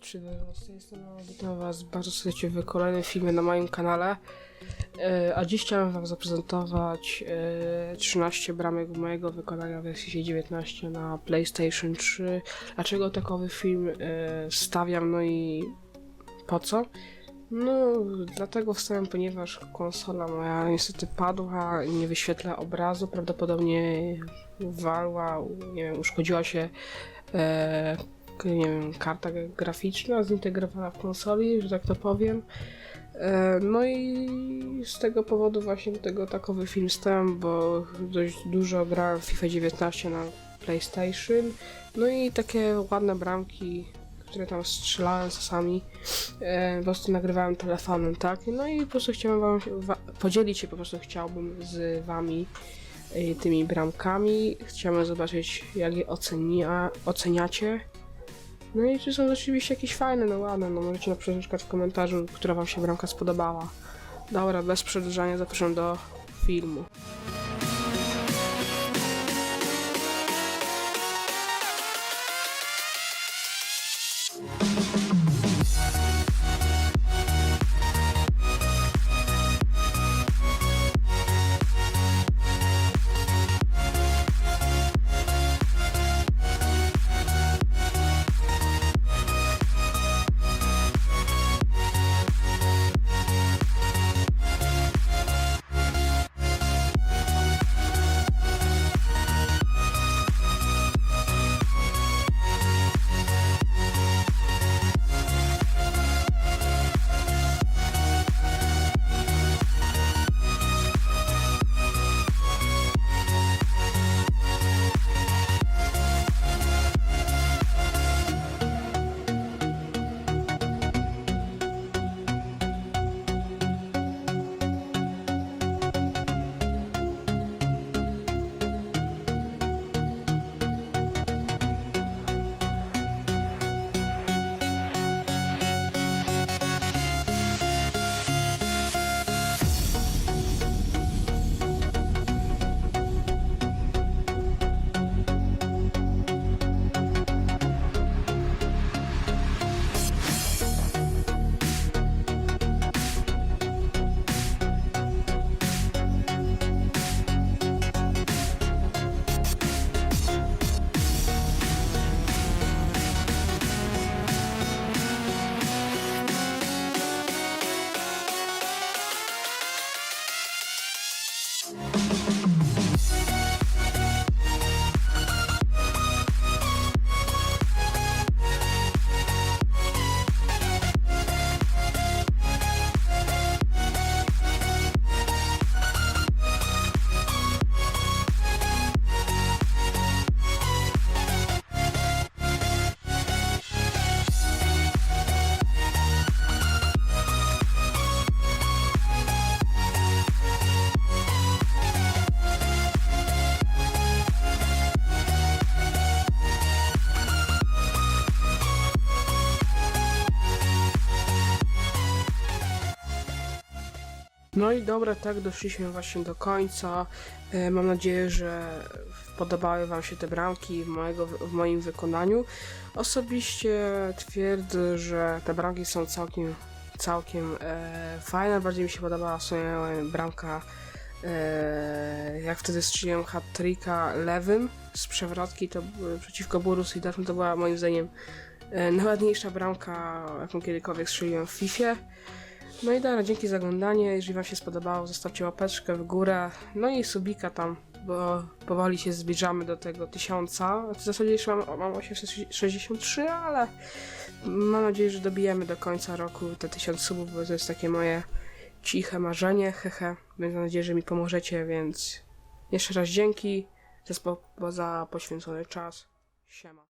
czy z tej strony witam was bardzo serdecznie w kolejnym filmie na moim kanale. E, A dziś chciałem wam zaprezentować e, 13 bramek mojego wykonania w wersji 19 na PlayStation 3. Dlaczego takowy film e, stawiam, no i po co? No, dlatego wstałem, ponieważ konsola moja niestety padła, nie wyświetla obrazu, prawdopodobnie walła, nie wiem, uszkodziła się e, nie wiem, karta graficzna zintegrowana w konsoli, że tak to powiem. E, No i z tego powodu właśnie do tego takowy film stałem, bo dość dużo grałem w FIFA 19 na PlayStation. No i takie ładne bramki, które tam strzelałem czasami, e, po prostu nagrywałem telefonem, tak? No i po prostu chciałem wam wa- podzielić się, po prostu chciałbym z wami e, tymi bramkami. Chciałem zobaczyć, jak je ocenia, oceniacie. No i czy są rzeczywiście jakieś fajne, no ładne, no możecie na przykład w komentarzu, która wam się bramka spodobała. Dobra, bez przedłużania zapraszam do filmu. No i dobra, tak doszliśmy właśnie do końca. E, Mam nadzieję, że podobały Wam się te bramki w, mojego, w moim wykonaniu. Osobiście twierdzę, że te bramki są całkiem, całkiem e, fajne. Bardziej mi się podobała w sumie bramka, e, jak wtedy strzeliłem hat-tricka lewym z przewrotki to były- przeciwko Borussii Dortmund. To była moim zdaniem e, najładniejsza bramka, jaką kiedykolwiek strzeliłem w FIFA. No i dobra, dzięki za oglądanie. Jeżeli Wam się spodobało, zostawcie łapeczkę w górę. No i subika tam, bo powoli się zbliżamy do tego tysiąca. W zasadzie już mam, mam 863, ale mam nadzieję, że dobijemy do końca roku te 1000 subów, bo to jest takie moje ciche marzenie, hehe. Więc mam nadzieję, że mi pomożecie, więc jeszcze raz dzięki za, za poświęcony czas. Siema.